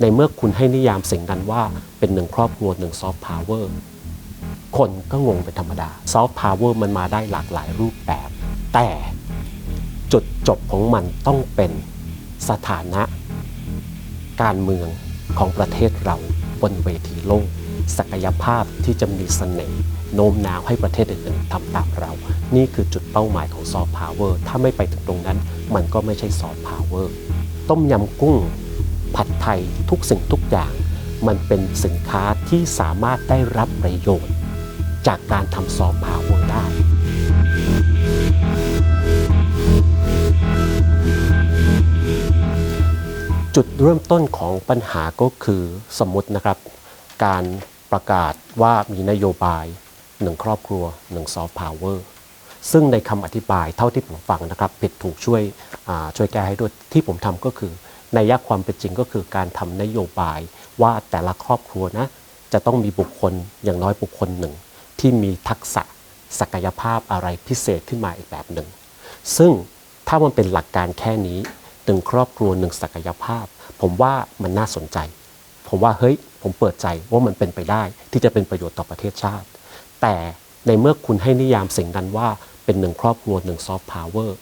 ในเมื่อคุณให้นิยามสิ่งนั้นว่าเป็นหนึ่งครอบครัวหนึ่งซอฟต์พาวเวอร์คนก็งงเป็นธรรมดาซอฟต์พาวเวอร์มันมาได้หลากหลายรูปแบบ แต่จุดจบของมันต้องเป็นสถานะ การเมืองของประเทศเราบนเวทีโลก ศักยภาพที่จะมีเสน่ห์โน้มน้าวให้ประเทศอื่นๆทำตามเรา นี่คือจุดเป้าหมายของซอฟต์พาวเวอร์ถ้าไม่ไปถึงตรงนั้น มันก็ไม่ใช่ซอฟต์พาวเวอร์ต้มยำกุ้ง ผัดไทยทุกสิ่งทุกอย่าง มันเป็นสินค้าที่สามารถได้รับประโยชน์ จากการทำซอฟต์พาวเวอร์ได้จุดเริ่มต้นของปัญหาก็คือสมมตินะครับ การประกาศว่ามีนโยบายหนึ่งครอบครัวหนึ่งซอฟต์พาวเวอร์ซึ่งในคำอธิบายเท่าที่ผมฟังนะครับ ผิดถูกช่วยช่วยแก้ให้ด้วยที่ผมทำก็คือ ในยักความเป็นจริงก็คือการทำนโยบายว่าแต่ละครอบครัวนะจะต้องมีบุคคลอย่างน้อยบุคคลหนึ่ง ที่มีทักษะศักยภาพอะไรพิเศษขึ้นมาอีกแบบหนึ่ง ซึ่งถ้ามันเป็นหลักการแค่นี้หนึ่งครอบครัวหนึ่งศักยภาพ ผมว่ามันน่าสนใจ ผมว่าเฮ้ยผมเปิดใจว่ามันเป็นไปได้ที่จะเป็นประโยชน์ต่อประเทศชาติ แต่ในเมื่อคุณให้นิยามสิ่งนั้นว่าเป็นหนึ่งครอบครัวหนึ่งซอฟต์พาวเวอร์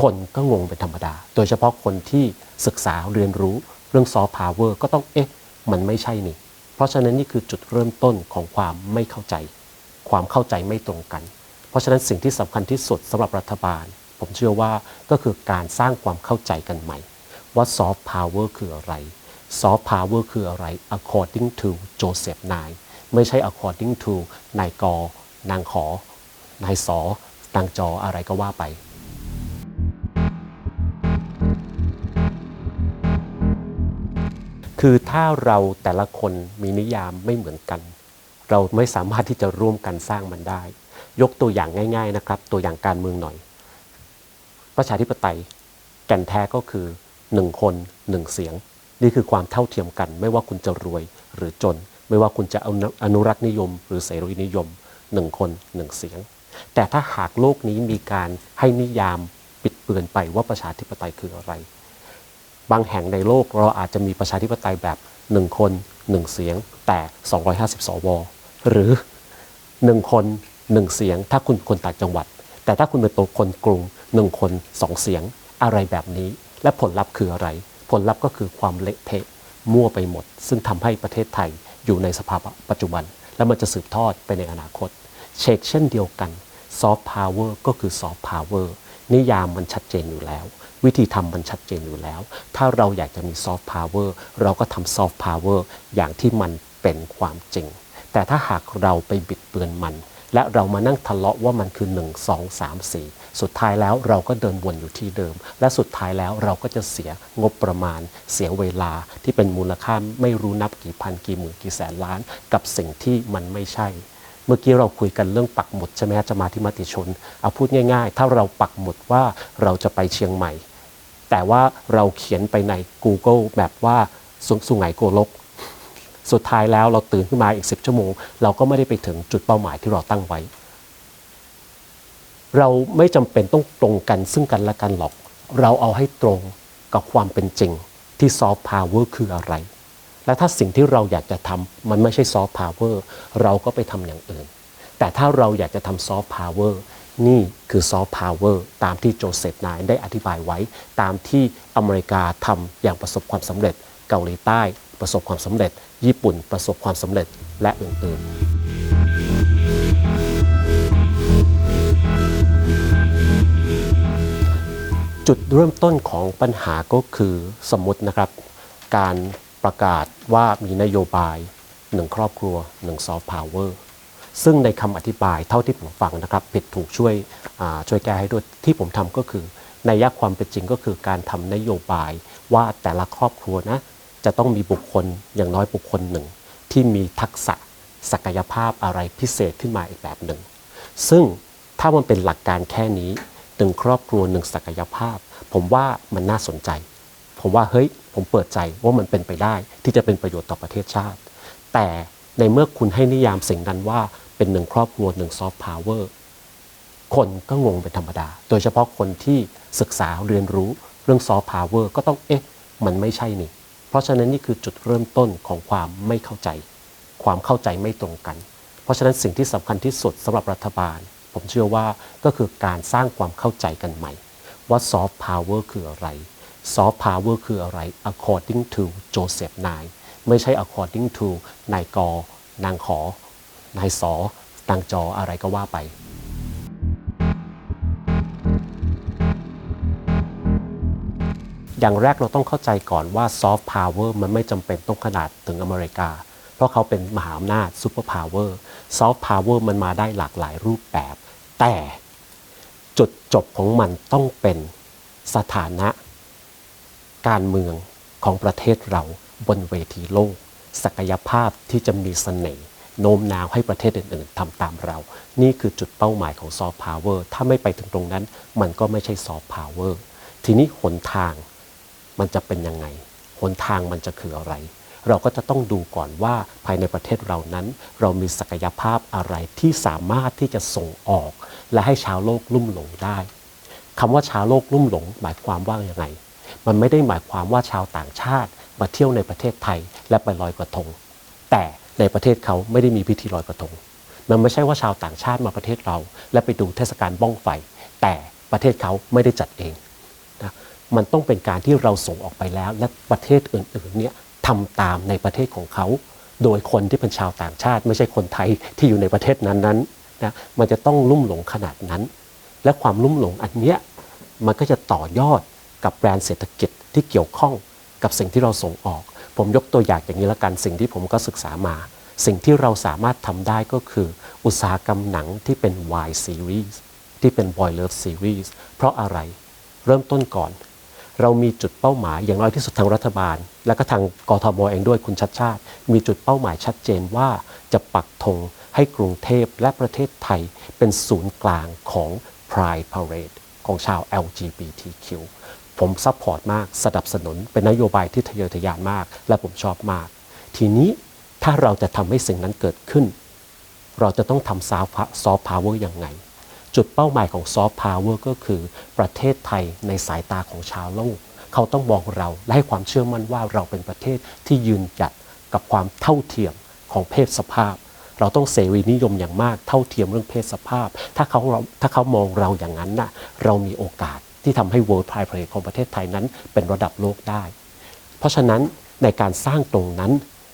คนก็งงเป็นธรรมดา โดยเฉพาะคนที่ศึกษาเรียนรู้เรื่องซอฟต์พาวเวอร์ก็ต้องเอ๊ะ มันไม่ใช่นี่ เพราะฉะนั้นนี่คือจุดเริ่มต้นของความไม่เข้าใจ ความเข้าใจไม่ตรงกัน เพราะฉะนั้นสิ่งที่สำคัญที่สุดสำหรับรัฐบาล ผมเชื่อว่าก็คือการสร้างความเข้าใจกันใหม่ ว่าซอฟต์พาวเวอร์คืออะไรซอฟต์พาวเวอร์คืออะไร according to Joseph นายไม่ใช่ according to นายก นางขอ นายสอ นางจออะไรก็ว่าไป คือถ้าเราแต่ละคนมีนิยามไม่เหมือนกัน เราไม่สามารถที่จะร่วมกันสร้างมันได้ ยกตัวอย่างง่าย ๆนะครับ ตัวอย่างการเมืองหน่อย ประชาธิปไตยแก่นแท้ก็คือหนึ่งคนหนึ่งเสียง นี่คือความเท่าเทียมกัน ไม่ว่าคุณจะรวยหรือจน ไม่ว่าคุณจะอนุอนุรักษ์นิยม หรือเสรีนิยมหนึ่งคนหนึ่งเสียง แต่ถ้าหากโลกนี้มีการให้นิยามปิดเบือนไปว่าประชาธิปไตยคืออะไร บางแห่งในโลกเราอาจจะมีประชาธิปไตยแบบ 1 คน 1 เสียง แต่ 250 สว หรือ 1 คน 1 เสียง ถ้าคุณคนต่างจังหวัด แต่ถ้าคุณเป็นตัวคนกรุง 1 คน 2 เสียง อะไรแบบนี้ และผลลัพธ์คืออะไร ผลลัพธ์ก็คือความเละเทะมั่วไปหมด ซึ่งทำให้ประเทศไทยอยู่ในสภาพปัจจุบัน และมันจะสืบทอดไปในอนาคต เชกเช่นเดียวกันซอฟต์พาวเวอร์ก็คือซอฟต์พาวเวอร์นิยามมันชัดเจนอยู่แล้ว วิธีทำมันชัดเจนอยู่แล้ว ถ้าเราอยากจะมีซอฟต์พาวเวอร์เราก็ทำซอฟต์พาวเวอร์อย่างที่มันเป็นความจริง แต่ถ้าหากเราไปบิดเบือนมัน และเรามานั่งทะเลาะว่ามันคือ 1 2 3 4 สุดท้ายแล้วเราก็เดินวนอยู่ที่เดิม และสุดท้ายแล้วเราก็จะเสียงบประมาณ เสียเวลาที่เป็นมูลค่าไม่รู้นับกี่พันกี่หมื่นกี่แสนล้าน กับสิ่งที่มันไม่ใช่เมื่อกี้เราคุยกันเรื่องปักหมุดใช่ไหมฮะจะมาที่มติชน เอาพูดง่ายๆ ถ้าเราปักหมุดว่าเราจะไปเชียงใหม่ แต่ว่าเราเขียนไปใน Google แบบว่าสุสุไหงโกลก สุดท้ายแล้วเราตื่นขึ้นมาอีก 10 ชั่วโมง เราก็ไม่ได้ไปถึงจุดเป้าหมายที่เราตั้งไว้ เราไม่จำเป็นต้องตรงกันซึ่งกันและกันหรอก เราเอาให้ตรงกับความเป็นจริงที่ซอฟต์พาวเวอร์คืออะไร และถ้าสิ่งที่เราอยากจะทำมันไม่ใช่ซอฟต์พาวเวอร์เราก็ไปทำอย่างอื่น แต่ถ้าเราอยากจะทำซอฟต์พาวเวอร์ นี่คือซอฟต์พาวเวอร์ตามที่โจเซฟนายได้อธิบายไว้ ตามที่อเมริกาทำอย่างประสบความสำเร็จ เกาหลีใต้ประสบความสำเร็จ ญี่ปุ่นประสบความสำเร็จและอื่นๆจุดเริ่มต้นของปัญหาก็คือสมมตินะครับ การประกาศว่ามีนโยบายหนึ่งครอบครัวหนึ่งซอฟต์พาวเวอร์ ซึ่งในคำอธิบายเท่าที่ผมฟังนะครับผิดถูกช่วยช่วยแก้ให้ด้วยที่ผมทำก็คือ ในยักความเป็นจริงก็คือการทำนโยบายว่าแต่ละครอบครัวนะจะต้องมีบุคคลอย่างน้อยบุคคลหนึ่ง ที่มีทักษะศักยภาพอะไรพิเศษขึ้นมาอีกแบบหนึ่ง ซึ่งถ้ามันเป็นหลักการแค่นี้หนึ่งครอบครัวหนึ่งศักยภาพ ผมว่ามันน่าสนใจ ผมว่าเฮ้ยผมเปิดใจว่ามันเป็นไปได้ที่จะเป็นประโยชน์ต่อประเทศชาติ แต่ในเมื่อคุณให้นิยามสิ่งนั้นว่า เป็นหนึ่งครอบครัวหนึ่งซอฟต์พาวเวอร์คนก็งงเป็นธรรมดา โดยเฉพาะคนที่ศึกษาเรียนรู้เรื่องซอฟต์พาวเวอร์ก็ต้องเอ๊ะ มันไม่ใช่นี่ เพราะฉะนั้นนี่คือจุดเริ่มต้นของความไม่เข้าใจ ความเข้าใจไม่ตรงกัน เพราะฉะนั้นสิ่งที่สำคัญที่สุดสำหรับรัฐบาล ผมเชื่อว่าก็คือการสร้างความเข้าใจกันใหม่ ว่าซอฟต์พาวเวอร์คืออะไรซอฟต์พาวเวอร์คืออะไร according to Joseph นายไม่ใช่ according to นายกนางขอ นายสอนางจออะไรก็ว่าไปอย่างแรกเราต้องเข้าใจก่อนว่าซอฟต์พาวเวอร์มันไม่จำเป็นต้องขนาดถึงอเมริกา เพราะเขาเป็นมหาอำนาจซูเปอร์พาวเวอร์ซอฟต์พาวเวอร์มันมาได้หลากหลายรูปแบบ แต่จุดจบของมันต้องเป็นสถานะ การเมืองของประเทศเราบนเวทีโลก ศักยภาพที่จะมีเสน่ห์ โน้มน้าวให้ประเทศอื่น ๆทำตามเรา นี่คือจุดเป้าหมายของซอฟต์พาวเวอร์ถ้าไม่ไปถึงตรงนั้น มันก็ไม่ใช่ซอฟต์พาวเวอร์ทีนี้หนทางมันจะเป็นยังไง หนทางมันจะคืออะไร เราก็จะต้องดูก่อนว่าภายในประเทศเรานั้น เรามีศักยภาพอะไรที่สามารถที่จะส่งออก และให้ชาวโลกลุ่มหลงได้คำว่าชาวโลกลุ่มหลง หมายความว่าอย่างไง มันไม่ได้หมายความว่าชาวต่างชาติมาเที่ยวในประเทศไทยและไปลอยกระทง แต่ ในประเทศเขาไม่ได้มีพิธีลอยกระทง มันไม่ใช่ว่าชาวต่างชาติมาประเทศเรา และไปดูเทศกาลบ้องไฟ แต่ประเทศเขาไม่ได้จัดเองนะมันต้องเป็นการที่เราส่งออกไปแล้ว และประเทศอื่นๆเนี่ยทำตามในประเทศของเขา โดยคนที่เป็นชาวต่างชาติ ไม่ใช่คนไทยที่อยู่ในประเทศนั้นๆนะมันจะต้องลุ่มหลงขนาดนั้น และความลุ่มหลงอันเนี้ยมันก็จะต่อยอดกับแบรนด์เศรษฐกิจที่เกี่ยวข้องกับสิ่งที่เราส่งออก ผมยกตัวอย่างอย่างนี้ละกันสิ่งที่ผมก็ศึกษามา สิ่งที่เราสามารถทำได้ก็คือ อุตสาหกรรมหนังที่เป็น Y series ที่เป็น Boy Love series เพราะอะไรเริ่มต้นก่อน เรามีจุดเป้าหมายอย่างน้อยที่สุดทางรัฐบาล และก็ทางกทมเองด้วยคุณชัดชาติ มีจุดเป้าหมายชัดเจนว่าจะปักธงให้กรุงเทพและประเทศไทยเป็นศูนย์กลางของ Pride Parade ของชาว LGBTQ ผมซัพพอร์ตมาก สนับสนุน เป็นนโยบายที่ทะเยอทะยานมาก และผมชอบมาก ทีนี้ถ้าเราจะทำให้สิ่งนั้นเกิดขึ้น เราจะต้องทำซอฟต์พาวเวอร์ยังไง จุดเป้าหมายของซอฟต์พาวเวอร์ก็คือประเทศไทยในสายตาของชาวโลก เขาต้องมองเราและให้ความเชื่อมั่นว่าเราเป็นประเทศที่ยืนหยัดกับความเท่าเทียมของเพศสภาพ เราต้องเสรีนิยมอย่างมากเท่าเทียมเรื่องเพศสภาพ ถ้าเขาถ้าเขามองเราอย่างนั้นน่ะเรามีโอกาส ที่ทำให้ World Pride Parade ของประเทศไทยนั้นเป็นระดับโลกได้ เพราะฉะนั้นในการสร้างตรงนั้น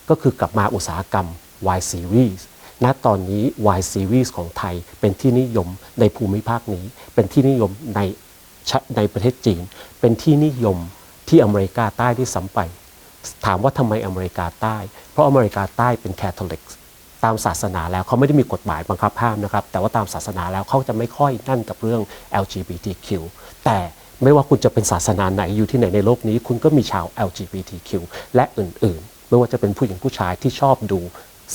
ก็คือกลับมาอุตสาหกรรม Y Series ณตอนนี้ Y Series ของไทยเป็นที่นิยมในภูมิภาคนี้ เป็นที่นิยมในในประเทศจีน เป็นที่นิยมที่อเมริกาใต้ที่สัมไป ถามว่าทำไมอเมริกาใต้ เพราะอเมริกาใต้เป็นแคทอลิกตามศาสนาแล้วเขาไม่ได้มีกฎหมายบังคับห้ามนะครับ แต่ว่าตามศาสนาแล้วเขาจะไม่ค่อยนั่นกับเรื่อง LGBTQ แต่ไม่ว่าคุณจะเป็นศาสนาไหนอยู่ที่ไหนในโลกนี้ คุณก็มีชาว LGBTQ และอื่นๆ ไม่ว่าจะเป็นผู้หญิงผู้ชายที่ชอบดู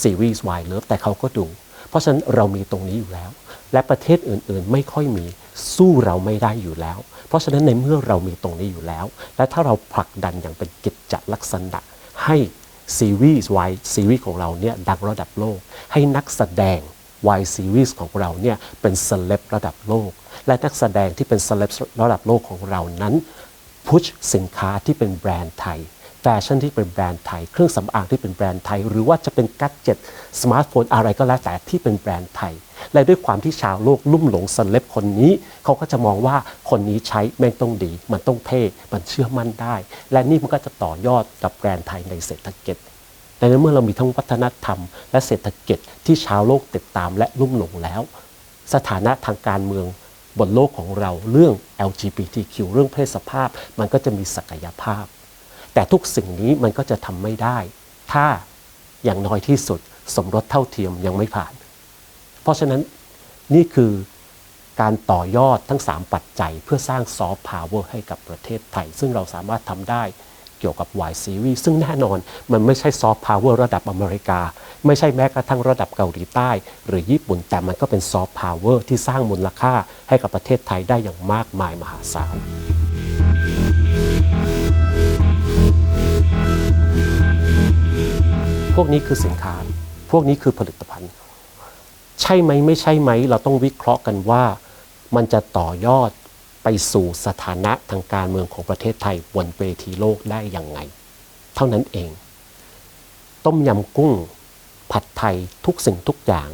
ซีรีส์ Y Love แต่เขาก็ดู เพราะฉะนั้นเรามีตรงนี้อยู่แล้ว และประเทศอื่นๆ ไม่ค่อยมีสู้เราไม่ได้อยู่แล้ว เพราะฉะนั้นในเมื่อเรามีตรงนี้อยู่แล้ว และถ้าเราผลักดันอย่างเป็นกิจจลักษณะให้ซีรีส์ Y ซีรีส์ของเราเนี่ยดังระดับโลก ให้นักแสดง Y Series ของเราเนี่ยเป็นเซเลบระดับโลก และนักแสดงที่เป็นเซเลบระดับโลกของเรานั้นพุชสินค้าที่เป็นแบรนด์ไทยแฟชั่นที่เป็นแบรนด์ไทย เครื่องสำอางที่เป็นแบรนด์ไทย หรือว่าจะเป็นกัจเจ็ตสมาร์ทโฟนอะไรก็แล้วแต่ที่เป็นแบรนด์ไทย และด้วยความที่ชาวโลกลุ่มหลงเซเลบคนนี้ เขาก็จะมองว่าคนนี้ใช้แม่งต้องดี มันต้องเท่ มันเชื่อมั่นได้ และนี่มันก็จะต่อยอดกับแบรนด์ไทยในเศรษฐกิจ ในเมื่อเรามีทั้งวัฒนธรรม และเศรษฐกิจที่ชาวโลกติดตามและลุ่มหลงแล้ว สถานะทางการเมืองบนโลกของเราเรื่อง LGBTQ เรื่องเพศสภาพ มันก็จะมีศักยภาพ แต่ทุกสิ่งนี้มันก็จะทำไม่ได้ ถ้าอย่างน้อยที่สุดสมรสเท่าเทียมยังไม่ผ่าน เพราะฉะนั้นนี่คือการต่อยอดทั้ง 3 ปัจจัยเพื่อสร้างซอฟต์พาวเวอร์ให้กับประเทศไทย ซึ่งเราสามารถทำได้ เกี่ยวกับ Y Series ซึ่งแน่นอนมันไม่ใช่ซอฟต์พาวเวอร์ระดับอเมริกา ไม่ใช่แม้กระทั่งระดับเกาหลีใต้ หรือญี่ปุ่นแต่มันก็เป็นซอฟต์พาวเวอร์ที่สร้างมูลค่าให้กับประเทศไทยได้อย่างมากมายมหาศาลพวกนี้คือสินค้า พวกนี้คือผลิตภัณฑ์ ใช่ไหมไม่ใช่ไหม เราต้องวิเคราะห์กันว่ามันจะต่อยอด ไปสู่สถานะทางการเมืองของประเทศไทยบนเวทีโลกได้อยังไง เท่านั้นเอง ต้มยำกุ้ง ผัดไทยทุกสิ่งทุกอย่าง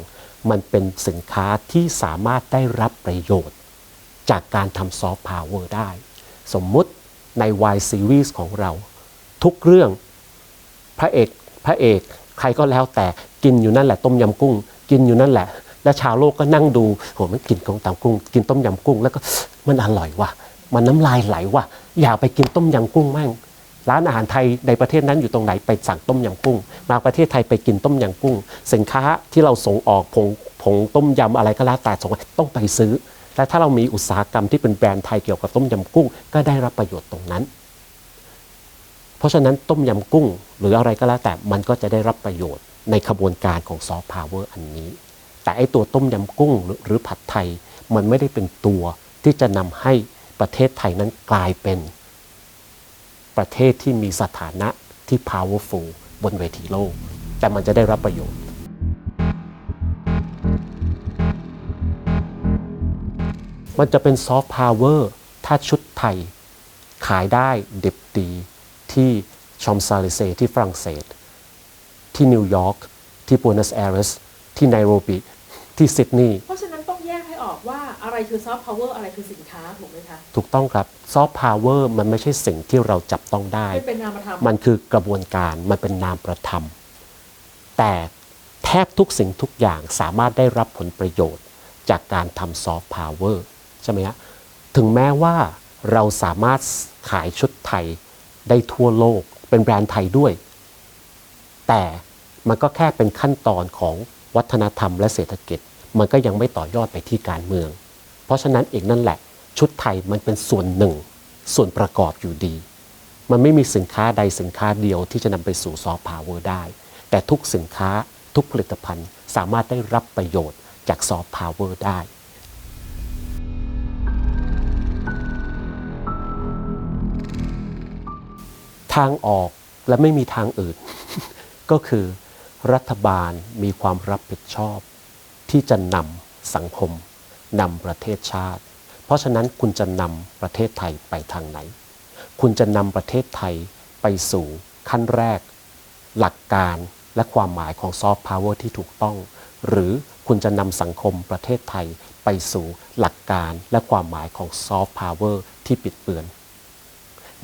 มันเป็นสินค้าที่สามารถได้รับประโยชน์ จากการทำซอฟต์พาวเวอร์ได้ สมมุติใน Y Series ของเรา ทุกเรื่องพระเอกพระเอก ใครก็แล้วแต่กินอยู่นั่นแหละ ต้มยำกุ้ง กินอยู่นั่นแหละ แล้วชาวโลกก็นั่งดูโหมันกินของตามกุ้ง กินต้มยำกุ้ง แล้วก็มันอร่อยว่ะ มันน้ำลายไหลว่ะ อยากไปกินต้มยำกุ้งมั่งร้านอาหารไทยในประเทศนั้นอยู่ตรงไหนไปสั่งต้มยำกุ้ง มาประเทศไทยไปกินต้มยำกุ้ง สินค้าที่เราส่งออกผงผงต้มยำอะไรก็แล้วแต่ส่งต้องไปซื้อ และถ้าเรามีอุตสาหกรรมที่เป็นแบรนด์ไทยเกี่ยวกับต้มยำกุ้ง ก็ได้รับประโยชน์ตรงนั้น เพราะฉะนั้นต้มยำกุ้ง หรืออะไรก็แล้วแต่มันก็จะได้รับประโยชน์ในขบวนการของซอฟต์พาวเวอร์อันนี้ แต่ไอตัวต้มยำกุ้งหรือผัดไทย มันไม่ได้เป็นตัวที่จะนำให้ประเทศไทยนั้นกลายเป็นประเทศที่มีสถานะที่ powerful บนเวทีโลก แต่มันจะได้รับประโยชน์มันจะเป็นซอฟต์พาวเวอร์ถ้าชุดไทย ขายได้เด็บดีที่ชอมซาลิเซที่ฝรั่งเศส ที่นิวยอร์กที่บัวนัสแอเรสที่ไนโรบี ที่ซิดนีย์เพราะฉะนั้นต้องแยกให้ออกว่าอะไรคือซอฟต์พาวเวอร์อะไรคือสินค้าถูกไหมคะถูกต้องครับซอฟต์พาวเวอร์มันไม่ใช่สิ่งที่เราจับต้องได้ไม่เป็นนามธรรมมันคือกระบวนการมันเป็นนามประธรรม แต่แทบทุกสิ่งทุกอย่างสามารถได้รับผลประโยชน์ จากการทำซอฟต์พาวเวอร์ใช่ไหมฮะถึงแม้ว่าเราสามารถขายชุดไทยได้ทั่วโลก เป็นแบรนด์ไทยด้วย แต่มันก็แค่เป็นขั้นตอนของ วัฒนธรรมและเศรษฐกิจ มันก็ยังไม่ต่อยอดไปที่การเมือง เพราะฉะนั้นเองนั่นแหละ ชุดไทยมันเป็นส่วนหนึ่ง ส่วนประกอบอยู่ดี มันไม่มีสินค้าใดสินค้าเดียวที่จะนำไปสู่ซอฟต์พาวเวอร์ได้ แต่ทุกสินค้าทุกผลิตภัณฑ์สามารถได้รับประโยชน์จากซอฟต์พาวเวอร์ได้ทางออกและไม่มีทางอื่น ก็คือ รัฐบาลมีความรับผิดชอบ ที่จะนำสังคมนำประเทศชาติ เพราะฉะนั้นคุณจะนำประเทศไทยไปทางไหน คุณจะนำประเทศไทยไปสู่ขั้นแรก หลักการและความหมายของซอฟต์พาวเวอร์ที่ถูกต้อง หรือคุณจะนำสังคมประเทศไทยไปสู่หลักการและความหมายของซอฟต์พาวเวอร์ที่ปิดเบือน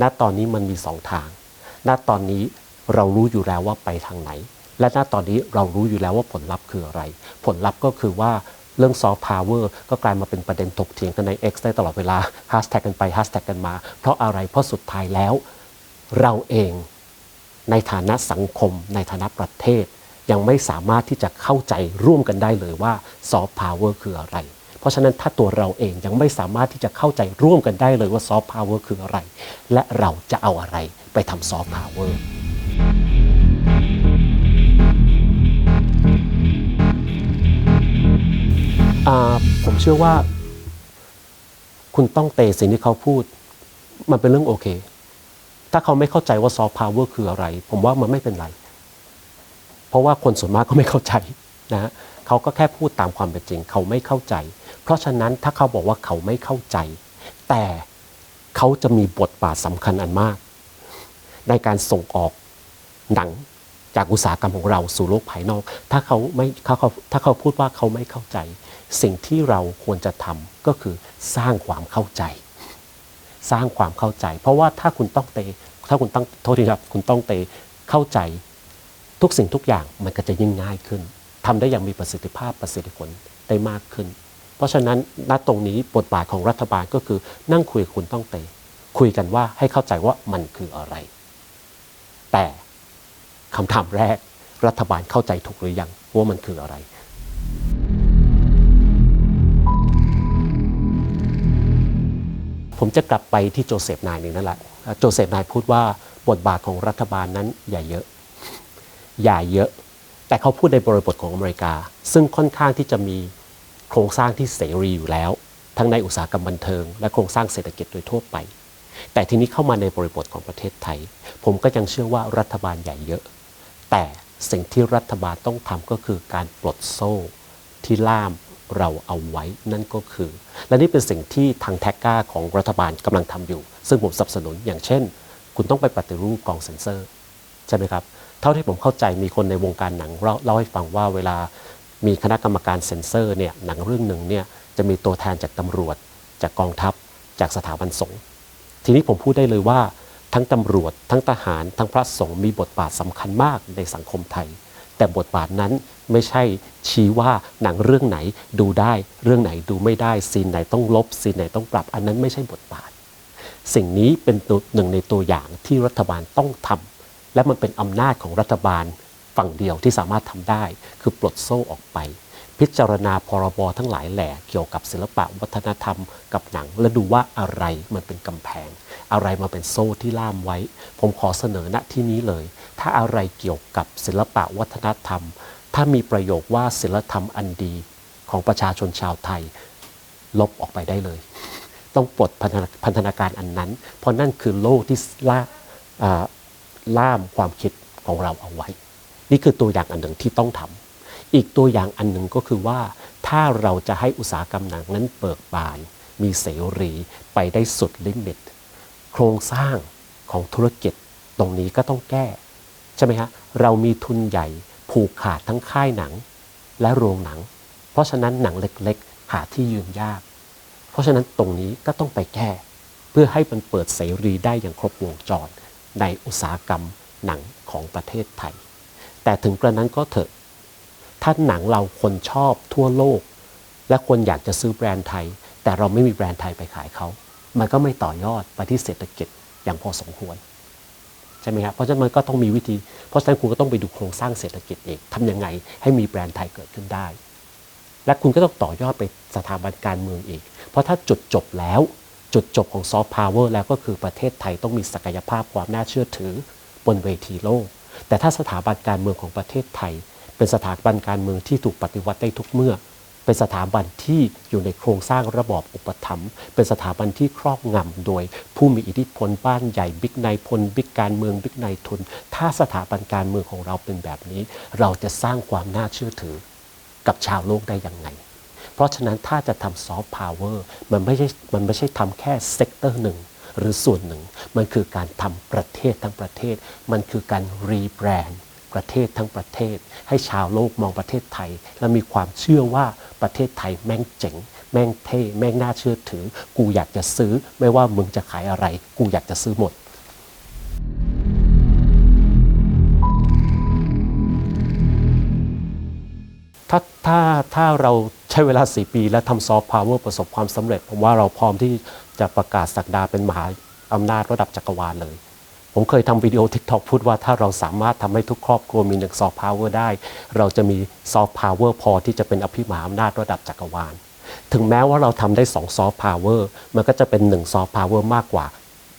ณ ตอนนี้มันมีสองทาง ณ ตอนนี้เรารู้อยู่แล้วว่าไปทางไหน และณตอนนี้เรารู้อยู่แล้วว่าผลลัพธ์คืออะไร ผลลัพธ์ก็คือว่าเรื่องซอฟต์พาวเวอร์ก็กลายมาเป็นประเด็นถกเถียงกันใน X ได้ตลอดเวลาฮ s แท็กกันไปฮ s แท็กกันมา เพราะอะไรเพราะสุดท้ายแล้ว เราเองในฐานะสังคม ในฐานะประเทศ ยังไม่สามารถที่จะเข้าใจร่วมกันได้เลยว่าซอฟต์พาวเวอร์คืออะไร เพราะฉะนั้นถ้าตัวเราเองยังไม่สามารถที่จะเข้าใจร่วมกันได้เลยว่าซอฟต์พาวเวอร์คืออะไร และเราจะเอาอะไรไปทำซอฟต์พาวเวอร์ ผมเชื่อว่า คุณต้องเตะสิ่งที่เขาพูด มันเป็นเรื่องโอเค ถ้าเขาไม่เข้าใจว่าซอฟต์พาวเวอร์คืออะไร ผมว่ามันไม่เป็นไร เพราะว่าคนส่วนมากก็ไม่เข้าใจนะฮะเขาก็แค่พูดตามความเป็นจริง เขาไม่เข้าใจ เพราะฉะนั้นถ้าเขาบอกว่าเขาไม่เข้าใจ แต่เขาจะมีบทบาทสำคัญอันมาก ในการส่งออกหนังจากอุตสาหกรรมของเราสู่โลกภายนอก ถ้าเขาไม่เขาเขาถ้าเขาพูดว่าเขาไม่เข้าใจ สิ่งที่เราควรจะทำก็คือสร้างความเข้าใจ สร้างความเข้าใจ เพราะว่าถ้าคุณต้องเตถ้าคุณต้องโทษทีครับคุณต้องเตเข้าใจทุกสิ่งทุกอย่างมันก็จะยิ่งง่ายขึ้นทำได้อย่างมีประสิทธิภาพประสิทธิผลได้มากขึ้น เพราะฉะนั้นณตรงนี้บทบาทของรัฐบาลก็คือนั่งคุยกับคุณต้องเตคุยกันว่าให้เข้าใจว่ามันคืออะไร แต่คำถามแรกรัฐบาลเข้าใจถูกหรือยังว่ามันคืออะไร ผมจะกลับไปที่โจเซฟนายหนี่งนั่นแหละโจเซฟนายพูดว่าบทบาทของรัฐบาลนั้นอย่าเยอะ อย่าเยอะ แต่เขาพูดในบริบทของอเมริกา ซึ่งค่อนข้างที่จะมีโครงสร้างที่เสรีอยู่แล้ว ทั้งในอุตสาหกรรมบันเทิง และโครงสร้างเศรษฐกิจโดยทั่วไป แต่ทีนี้เข้ามาในบริบทของประเทศไทย ผมก็ยังเชื่อว่ารัฐบาลใหญ่เยอะ แต่สิ่งที่รัฐบาลต้องทำก็คือการปลดโซ่ที่ล่าม เราเอาไว้นั่นก็คือ และนี่เป็นสิ่งที่ทางแท็กก้าของรัฐบาลกำลังทำอยู่ ซึ่งผมสนับสนุนอย่างเช่น คุณต้องไปปฏิรูปกองเซ็นเซอร์ ใช่ไหมครับ เท่าที่ผมเข้าใจมีคนในวงการหนังเล่าเล่าให้ฟังว่าเวลามีคณะกรรมการเซ็นเซอร์เนี่ยหนังเรื่องหนึ่งเนี่ยจะมีตัวแทนจากตำรวจ จากกองทัพ จากสถาบันสงฆ์ทีนี้ผมพูดได้เลยว่า ทั้งตำรวจ ทั้งทหาร ทั้งพระสงฆ์มีบทบาทสำคัญมากในสังคมไทย แต่บทบาทนั้น ไม่ใช่ชี้ว่าหนังเรื่องไหนดูได้เรื่องไหนดูไม่ได้ซีนไหนต้องลบซีนไหนต้องปรับ อันนั้นไม่ใช่บทบาท สิ่งนี้เป็นตัวหนึ่งในตัวอย่างที่รัฐบาลต้องทำและมันเป็นอำนาจของรัฐบาลฝั่งเดียวที่สามารถทำได้ คือปลดโซ่ออกไป พิจารณาพรบทั้งหลายแหล่เกี่ยวกับศิลปะวัฒนธรรมกับหนัง และดูว่าอะไรมันเป็นกำแพง อะไรมาเป็นโซ่ที่ล่ามไว้ ผมขอเสนอณที่นี้เลย ถ้าอะไรเกี่ยวกับศิลปะวัฒนธรรม ถ้ามีประโยคว่าศิลธรรมอันดีของประชาชนชาวไทย ลบออกไปได้เลย ต้องปลดพันธนาพันธนาการอันนั้น เพราะนั่นคือโลกที่ล่าาล่ามความคิดของเราเอาไว้ นี่คือตัวอย่างอันหนึ่งที่ต้องทำอีกตัวอย่างอันหนึ่งก็คือว่า ถ้าเราจะให้อุตสาหกรรมหนังนั้นเปิดบาน มีเสรีไปได้สุดลิมิต โครงสร้างของธุรกิจตรงนี้ก็ต้องแก้ ใช่ไหมฮะเรามีทุนใหญ่ ผูกขาดทั้งค่ายหนังและโรงหนัง เพราะฉะนั้นหนังเล็กๆ หาที่ยืนยาก เพราะฉะนั้นตรงนี้ก็ต้องไปแก้ เพื่อให้มันเปิดเสรีได้อย่างครบวงจร ในอุตสาหกรรมหนังของประเทศไทย แต่ถึงกระนั้นก็เถอะ ถ้าหนังเราคนชอบทั่วโลก และคนอยากจะซื้อแบรนด์ไทย แต่เราไม่มีแบรนด์ไทยไปขายเขา มันก็ไม่ต่อยอดไปที่เศรษฐกิจอย่างพอสมควร ใช่ไหมครับเพราะฉะนั้นมันก็ต้องมีวิธี เพราะฉะนั้นคุณก็ต้องไปดูโครงสร้างเศรษฐกิจเองทำยังไงให้มีแบรนด์ไทยเกิดขึ้นได้ และคุณก็ต้องต่อยอดไปสถาบันการเมืองอีก เพราะถ้าจุดจบแล้ว จุดจบของซอฟต์พาวเวอร์แล้วก็คือประเทศไทยต้องมีศักยภาพความน่าเชื่อถือบนเวทีโลก แต่ถ้าสถาบันการเมืองของประเทศไทย เป็นสถาบันการเมืองที่ถูกปฏิวัติได้ทุกเมื่อ เป็นสถาบันที่อยู่ในโครงสร้างระบอบอุปถัมภ์เป็นสถาบันที่ครอบงำโดย ผู้มีอิทธิพลบ้านใหญ่บิ๊กนายพลบิ๊กการเมืองบิ๊กนายทุน ถ้าสถาบันการเมืองของเราเป็นแบบนี้ เราจะสร้างความน่าเชื่อถือกับชาวโลกได้อยังไง เพราะฉะนั้นถ้าจะทำซอฟต์พาวเวอร์มันไม่ใช่มันไม่ใช่ทำแค่เซกเตอร์หนึ่งหรือส่วนหนึ่ง มันคือการทำประเทศทั้งประเทศ มันคือการรีแบรนด์ ประเทศทั้งประเทศ ให้ชาวโลกมองประเทศไทย และมีความเชื่อว่าประเทศไทยแม่งเจ๋ง แม่งเท่แม่งน่าเชื่อถือ กูอยากจะซื้อ ไม่ว่ามึงจะขายอะไร กูอยากจะซื้อหมดถ้าถ้าถ้าเราใช้เวลา 4 ปี และทำซอฟต์พาวเวอร์ประสบความสำเร็จ ผมว่าเราพร้อมที่จะประกาศสักดาเป็นมหาอำนาจระดับจักรวาลเลย ผมเคยทำวิดีโอ TikTok พูดว่าถ้าเราสามารถทำให้ทุกครอบครัวมีหนึ่งซอฟต์พาวเวอร์ได้ เราจะมีซอฟต์พาวเวอร์พอที่จะเป็นอภิมหาอำนาจระดับจักรวาล ถึงแม้ว่าเราทำได้2ซอฟต์พาวเวอร์มันก็จะเป็น1ซอฟต์พาวเวอร์มากกว่า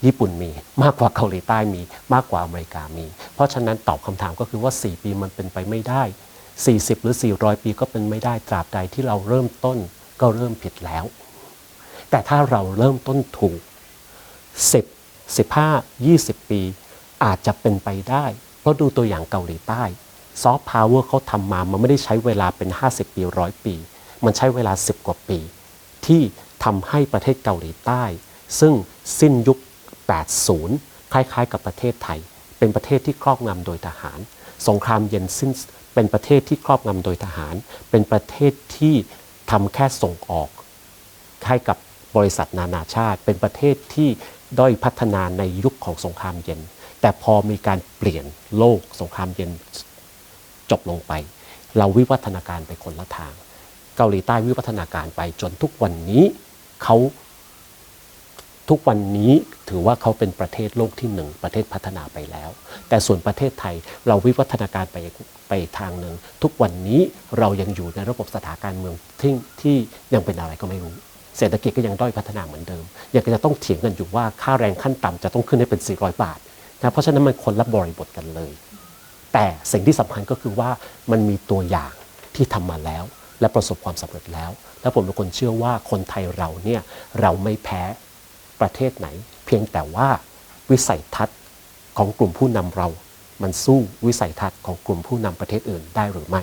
ญี่ปุ่นมีมากกว่าเกาหลีใต้มีมากกว่าอเมริกามี เพราะฉะนั้นตอบคำถามก็คือว่า 4 ปีมันเป็นไปไม่ได้ 40 หรือ 400 ปีก็เป็นไม่ได้ตราบใดที่เราเริ่มต้นก็เริ่มผิดแล้ว แต่ถ้าเราเริ่มต้นถูก 10 15 20 ปี อาจจะเป็นไปได้ เพราะดูตัวอย่างเกาหลีใต้ซอฟต์พาวเวอร์เขาทำมา มันไม่ได้ใช้เวลาเป็น 50 ปีร้อยปี มันใช้เวลา 10 กว่าปี ที่ทำให้ประเทศเกาหลีใต้ ซึ่งสิ้นยุค 80 คล้ายๆ กับประเทศไทย เป็นประเทศที่ครอบงำโดยทหาร สงครามเย็นสิ้นเป็นประเทศที่ครอบงำโดยทหาร เป็นประเทศที่ทำแค่ส่งออกให้กับบริษัทนานาชาติ เป็นประเทศที่ ด้อยพัฒนาในยุคของสงครามเย็น แต่พอมีการเปลี่ยนโลกสงครามเย็นจบลงไป เราวิวัฒนาการไปคนละทาง เกาหลีใต้วิวัฒนาการไปจนทุกวันนี้เขาทุกวันนี้ถือว่าเขาเป็นประเทศโลกที่หนึ่งประเทศพัฒนาไปแล้ว แต่ส่วนประเทศไทยเราวิวัฒนาการไปไปทางหนึ่งทุกวันนี้เรายังอยู่ในระบบสถานการเมืองที่ที่ยังเป็นอะไรก็ไม่รู้ เศรษฐกิจก็ยังด้อยพัฒนาเหมือนเดิม ยังจะต้องเถียงกันอยู่ว่าค่าแรงขั้นต่ำจะต้องขึ้นให้เป็น 400 บาทนะเพราะฉะนั้นมันคนละบริบทกันเลย แต่สิ่งที่สำคัญก็คือว่ามันมีตัวอย่างที่ทำมาแล้ว และประสบความสำเร็จแล้ว และผมเป็นคนเชื่อว่าคนไทยเราเนี่ยเราไม่แพ้ประเทศไหน เพียงแต่ว่าวิสัยทัศน์ของกลุ่มผู้นำเรา มันสู้วิสัยทัศน์ของกลุ่มผู้นำประเทศอื่นได้หรือไม่